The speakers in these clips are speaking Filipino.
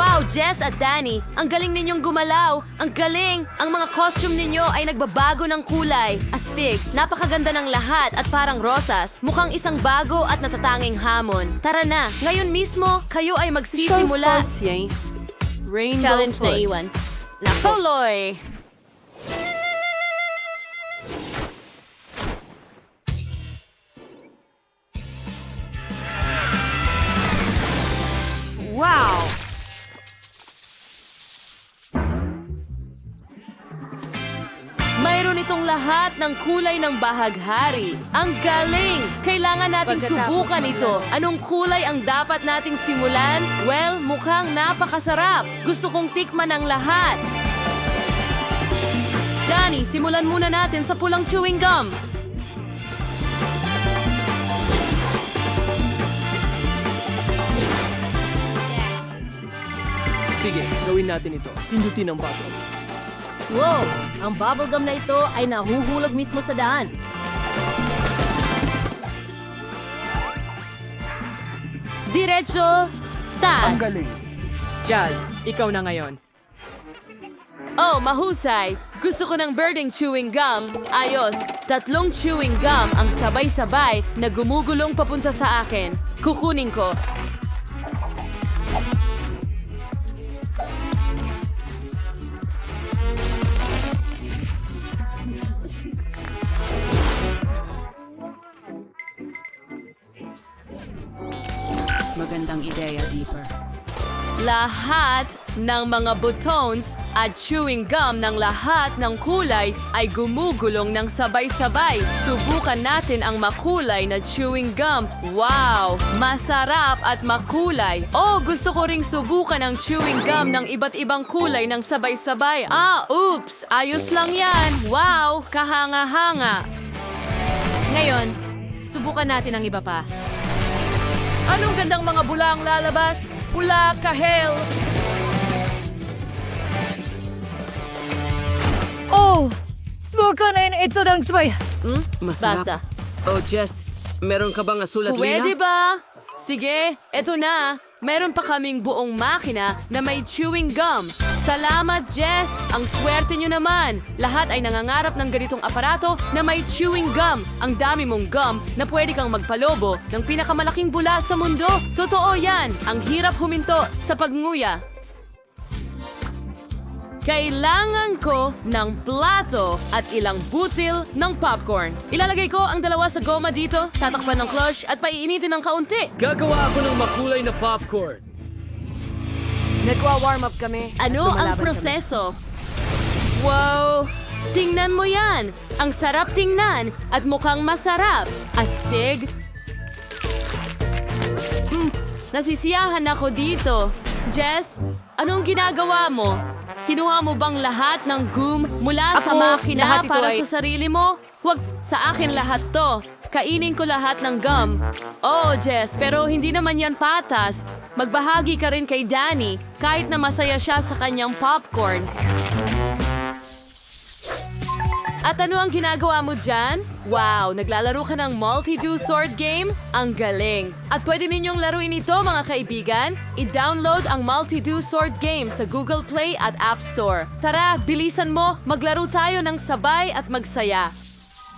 Wow, Jess at Danny, ang galing ninyong gumalaw. Ang galing! Ang mga costume ninyo ay nagbabago ng kulay. Astig, napakaganda ng lahat at parang rosas. Mukhang isang bago at natatanging hamon. Tara na, ngayon mismo, kayo ay magsisimula. Rainbow Challenge na iwan. Natuloy! Mayroon itong lahat ng kulay ng bahaghari. Ang galing! Kailangan nating Pagkatapos subukan ito. Anong kulay ang dapat nating simulan? Well, mukhang napakasarap. Gusto kong tikman ang lahat. Danny, simulan muna natin sa pulang chewing gum. Sige, gawin natin ito. Pindutin ang button. Wow! Ang bubblegum na ito ay nahuhulog mismo sa daan. Diretso, taas. Ang galing. Jazz, ikaw na ngayon. Oh, mahusay! Gusto ko ng birding chewing gum. Ayos, tatlong chewing gum ang sabay-sabay na gumugulong papunta sa akin. Kukunin ko. Magandang ideya, Deeper. Lahat ng mga buttons at chewing gum ng lahat ng kulay ay gumugulong ng sabay-sabay. Subukan natin ang makulay na chewing gum. Wow! Masarap at makulay. Oh, gusto ko ring subukan ang chewing gum ng iba't ibang kulay ng sabay-sabay. Ah, oops! Ayos lang yan. Wow! Kahanga-hanga. Ngayon, subukan natin ang iba pa. Anong gandang mga bula ang lalabas? Bula, kahel. Oh! Subukan na yun ito ng sabay. Hmm? Masarap. Basta. Oh, Jess, meron ka bang asul at Pwede lila? ba? Sige, eto na. Meron pa kaming buong makina na may chewing gum. Salamat, Jess! Ang swerte nyo naman! Lahat ay nangangarap ng ganitong aparato na may chewing gum. Ang dami mong gum na pwede kang magpalobo ng pinakamalaking bula sa mundo. Totoo yan! Ang hirap huminto sa pagnguya. Kailangan ko ng plato at ilang butil ng popcorn. Ilalagay ko ang dalawa sa goma dito, tatakpan ng clutch at paiinitin ng kaunti. Gagawa ako ng makulay na popcorn. Nagwa-warm up kami. Ano ang proseso? Wow! Tingnan mo yan! Ang sarap tingnan at mukhang masarap. Astig. Hmm, nasisiyahan ako dito. Jess, anong ginagawa mo? Kinuha mo bang lahat ng gum mula sa Ako, makina lahat ito para ay- sa sarili mo? Huwag sa akin lahat to. Kainin ko lahat ng gum. Oh, Jess, pero hindi naman yan patas. Magbahagi ka rin kay Danny kahit na masaya siya sa kanyang popcorn. At ano ang ginagawa mo dyan? Wow, naglalaro ka ng multi-do sword game? Ang galing! At pwede ninyong laruin ito mga kaibigan. I-download ang multi-do sword game sa Google Play at App Store. Tara, bilisan mo, maglaro tayo ng sabay at magsaya.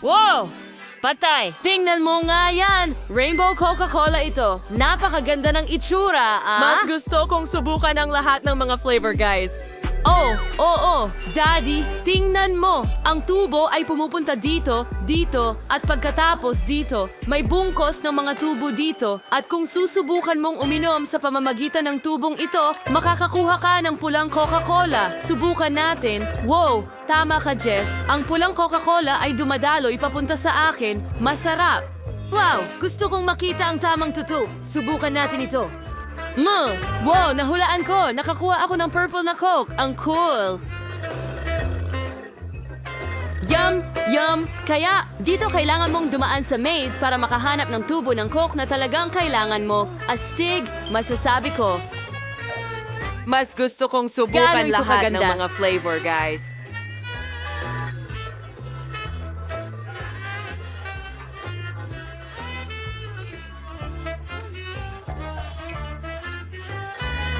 Wow! Patay! Tingnan mo nga yan! Rainbow Coca-Cola ito. Napakaganda ng itsura, ah? Mas gusto kong subukan ang lahat ng mga flavor, guys. Oh, oo, Daddy, tingnan mo. Ang tubo ay pumupunta dito, dito, at pagkatapos dito. May bungkos ng mga tubo dito. At kung susubukan mong uminom sa pamamagitan ng tubong ito, makakakuha ka ng pulang Coca-Cola. Subukan natin. Wow, tama ka, Jess. Ang pulang Coca-Cola ay dumadaloy papunta sa akin. Masarap. Wow, gusto kong makita ang tamang tutu. Subukan natin ito. Mo! Wow, nahulaan ko! Nakakuha ako ng purple na Coke. Ang cool! Yum! Yum! Kaya, dito kailangan mong dumaan sa maze para makahanap ng tubo ng Coke na talagang kailangan mo. Astig, masasabi ko. Mas gusto kong subukan ito lahat ng mga flavor, guys.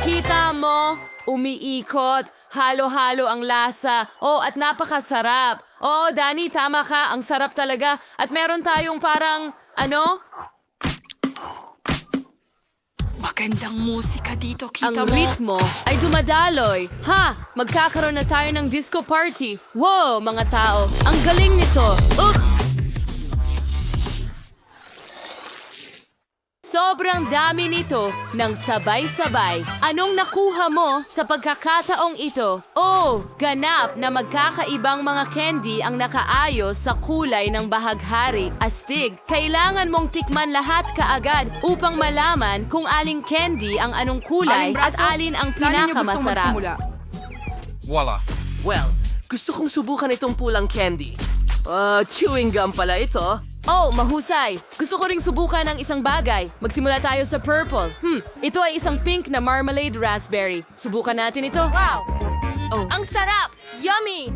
Kita mo, umiikot, halo-halo ang lasa. Oh, at napakasarap. Oh, Danny, tama ka. Ang sarap talaga. At meron tayong parang, ano? Magandang musika dito, Ang kita mo. ritmo ay dumadaloy. Ha! Magkakaroon na tayo ng disco party. Wow, mga tao. Ang galing nito. Ugh! Sobrang dami nito ng sabay-sabay. Anong nakuha mo sa pagkakataong ito? Oh, ganap na magkakaibang mga candy ang nakaayos sa kulay ng bahaghari. Astig, kailangan mong tikman lahat kaagad upang malaman kung aling candy ang anong kulay at alin ang pinakamasarap. Well, gusto kong subukan itong pulang candy. Ah, chewing gum pala ito. Oh, mahusay! Gusto ko ring subukan ng isang bagay. Magsimula tayo sa purple. Hmm, ito ay isang pink na marmalade raspberry. Subukan natin ito. Wow! Oh. Ang sarap! Yummy!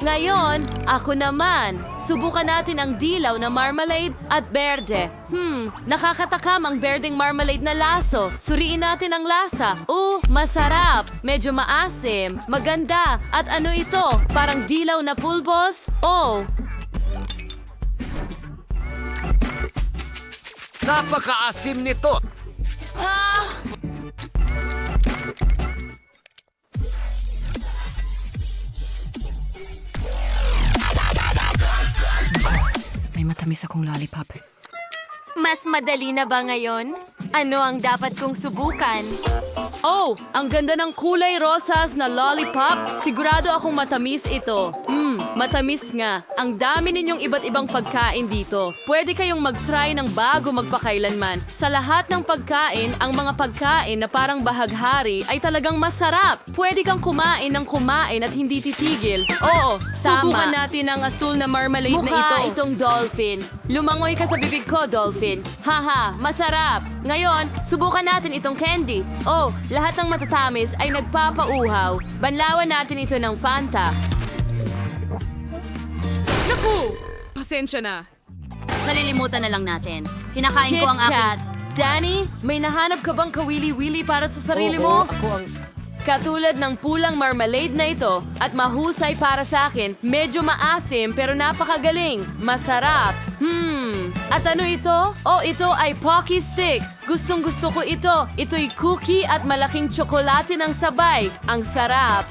Ngayon, ako naman. Subukan natin ang dilaw na marmalade at berde. Hmm, nakakatakam ang berdeng marmalade na laso. Suriin natin ang lasa. Uh, masarap. Medyo maasim. Maganda. At ano ito? Parang dilaw na pulbos? Oh, Napakaasim nito! May matamis akong lollipop. Mas madali na ba ngayon? Ano ang dapat kong subukan? Oh, ang ganda ng kulay rosas na lollipop. Sigurado akong matamis ito. Hmm, matamis nga. Ang dami ninyong iba't ibang pagkain dito. Pwede kayong mag-try ng bago magpakailanman. Sa lahat ng pagkain, ang mga pagkain na parang bahaghari ay talagang masarap. Pwede kang kumain ng kumain at hindi titigil. Oo, tama. Subukan natin ang asul na marmalade na Mukha ito. itong dolphin. Lumangoy ka sa bibig ko, dolphin. Haha, masarap. Ngayon, subukan natin itong candy. Oh, lahat ng matatamis ay nagpapauhaw. Banlawan natin ito ng Fanta. Naku! Pasensya na. Kalilimutan na lang natin. Kinakain Kit ko ang aking... Kat. Danny, may nahanap ka bang kawili-wili para sa sarili Oo, mo? ako ang... Katulad ng pulang marmalade na ito at mahusay para sa akin, medyo maasim pero napakagaling. Masarap. Hmm. At ano ito? Oh, ito ay Pocky Sticks. Gustong gusto ko ito. Ito'y cookie at malaking tsokolate ng sabay. Ang sarap.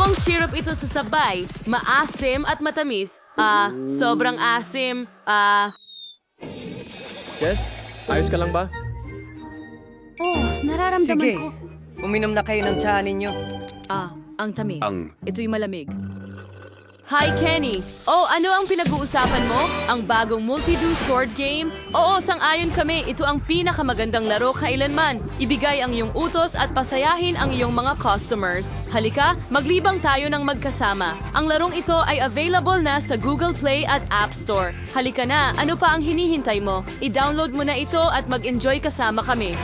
Dalawang syrup ito sa sabay. Maasim at matamis. Ah, sobrang asim. Ah, Jess, ayos ka lang ba? Oh, nararamdaman Sige. ko. Uminom na kayo ng tsaa ninyo. Ah, ang tamis. Ito'y malamig. Hi, Kenny! Oh, ano ang pinag-uusapan mo? Ang bagong multi-do sword game? Oo, sang-ayon kami. Ito ang pinakamagandang laro kailanman. Ibigay ang iyong utos at pasayahin ang iyong mga customers. Halika, maglibang tayo ng magkasama. Ang larong ito ay available na sa Google Play at App Store. Halika na, ano pa ang hinihintay mo? I-download mo na ito at mag-enjoy kasama kami.